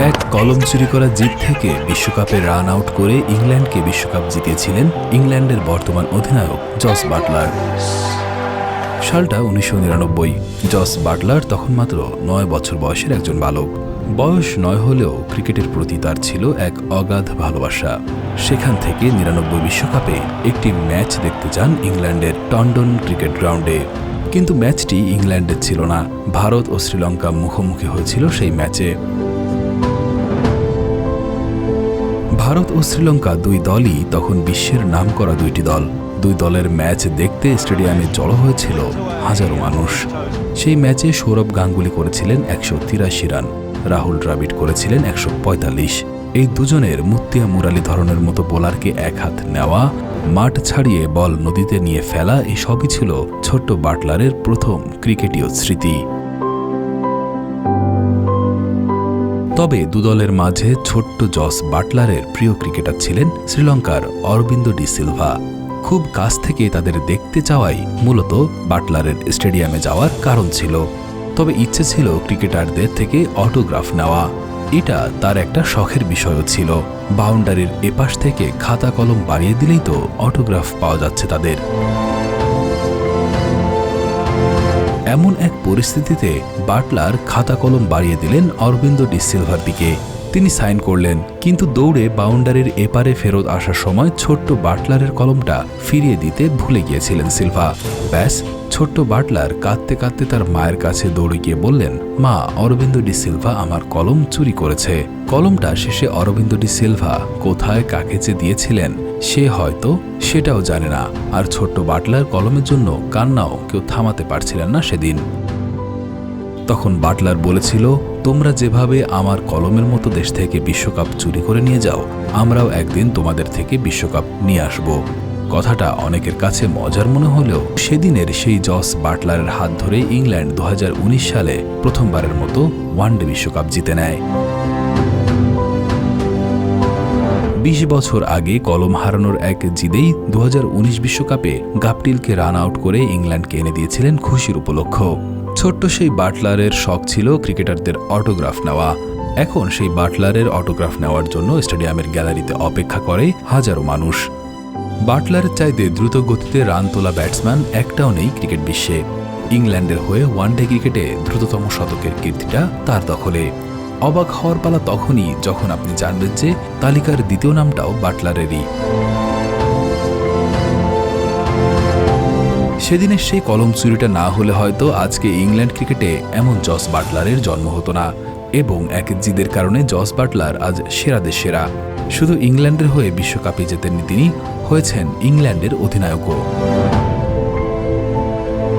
এক কলম চুরি করা জিত থেকে বিশ্বকাপে রান আউট করে ইংল্যান্ডকে বিশ্বকাপ জিতিয়েছিলেন ইংল্যান্ডের বর্তমান অধিনায়ক জস বাটলার। সালটা উনিশশো নিরানব্বই। জস বাটলার তখন মাত্র নয় বছর বয়সের একজন বালক। বয়স নয় হলেও ক্রিকেটের প্রতি তার ছিল এক অগাধ ভালোবাসা। সেখান থেকে নিরানব্বই বিশ্বকাপে একটি ম্যাচ দেখতে যান ইংল্যান্ডের টন্ডন ক্রিকেট গ্রাউন্ডে। কিন্তু ম্যাচটি ইংল্যান্ডের ছিল না। ভারত ও শ্রীলঙ্কা মুখোমুখি হয়েছিল সেই ম্যাচে। ভারত ও শ্রীলঙ্কা দুই দলই তখন বিশ্বের নাম করা দুইটি দল। দুই দলের ম্যাচ দেখতে স্টেডিয়ামে জড়ো হয়েছিল হাজারো মানুষ। সেই ম্যাচে সৌরভ গাঙ্গুলি করেছিলেন একশো তিরাশি রান, রাহুল দ্রাবিড করেছিলেন একশো পঁয়তাল্লিশ। এই দুজনের মুত্তিয়া মুরালি ধরনের মতো বোলারকে এক হাত নেওয়া, মাঠ ছাড়িয়ে বল নদীতে নিয়ে ফেলা এই সবই ছিল ছোট্ট বাটলারের প্রথম ক্রিকেটীয় স্মৃতি। তবে দুদলের মাঝে ছোট্ট জস বাটলারের প্রিয় ক্রিকেটার ছিলেন শ্রীলঙ্কার অরবিন্দ ডি সিলভা। খুব কাছ থেকে তাদের দেখতে চাওয়াই মূলত বাটলারের স্টেডিয়ামে যাওয়ার কারণ ছিল। তবে ইচ্ছে ছিল ক্রিকেটারদের থেকে অটোগ্রাফ নেওয়া। এটা তার একটা শখের বিষয়ও ছিল। বাউন্ডারির এপাশ থেকে খাতা কলম বাড়িয়ে দিলেই তো অটোগ্রাফ পাওয়া যাচ্ছে তাদের। এমন এক পরিস্থিতিতে বাটলার খাতা কলম বাড়িয়ে দিলেন অরবিন্দ ডি সিলভার দিকে। তিনি সাইন করলেন, কিন্তু দৌড়ে বাউন্ডারির এপারে ফেরত আসার সময় ছোট্ট বাটলারের কলমটা ফিরিয়ে দিতে ভুলে গিয়েছিলেন সিলভা। ব্যাস, ছোট্ট বাটলার কাঁদতে কাঁদতে তার মায়ের কাছে দৌড়ে গিয়ে বললেন, মা, অরবিন্দ ডি সিলভা আমার কলম চুরি করেছে। কলমটা শেষে অরবিন্দ ডি সিলভা কোথায় কাকে যে দিয়েছিলেন? সে হয়তো সেটাও জানে না। আর ছোট্ট বাটলার কলমের জন্য কান্নাও কেউ থামাতে পারছিলেন না সেদিন। তখন বাটলার বলেছিল, তোমরা যেভাবে আমার কলমের মতো দেশ থেকে বিশ্বকাপ চুরি করে নিয়ে যাও, আমরাও একদিন তোমাদের থেকে বিশ্বকাপ নিয়ে আসব। কথাটা অনেকের কাছে মজার মনে হলেও সেদিনের সেই জস বাটলারের হাত ধরে ইংল্যান্ড দু হাজার উনিশ সালে প্রথমবারের মতো ওয়ানডে বিশ্বকাপ জিতে নেয়। বিশ বছর আগে কলম হারানোর এক জিদেই দু বিশ্বকাপে গাপটিলকে রান আউট করে ইংল্যান্ডকে এনে দিয়েছিলেন খুশির উপলক্ষ। ছোট্ট সেই বাটলারের শখ ছিল ক্রিকেটারদের অটোগ্রাফ নেওয়া। এখন সেই বাটলারের অটোগ্রাফ নেওয়ার জন্য স্টেডিয়ামের গ্যালারিতে অপেক্ষা করে হাজারো মানুষ। বাটলারের চাইতে দ্রুত গতিতে রান তোলা ব্যাটসম্যান একটাও নেই ক্রিকেট বিশ্বে। ইংল্যান্ডের হয়ে ওয়ানডে ক্রিকেটে দ্রুততম শতকের কীর্তিটা তার দখলে। অবাক হওয়ার পালা তখনই যখন আপনি জানবেন যে তালিকার দ্বিতীয় নামটাও বাটলারেরই। সেদিনের সেই কলম চুরিটা না হলে হয়তো আজকে ইংল্যান্ড ক্রিকেটে এমন জস বাটলারের জন্ম হতো না এবং এক জিদের কারণে জস বাটলার আজ সেরাদের সেরা। শুধু ইংল্যান্ডের হয়ে বিশ্বকাপে জেতেননি তিনি, হয়েছেন ইংল্যান্ডের অধিনায়কও।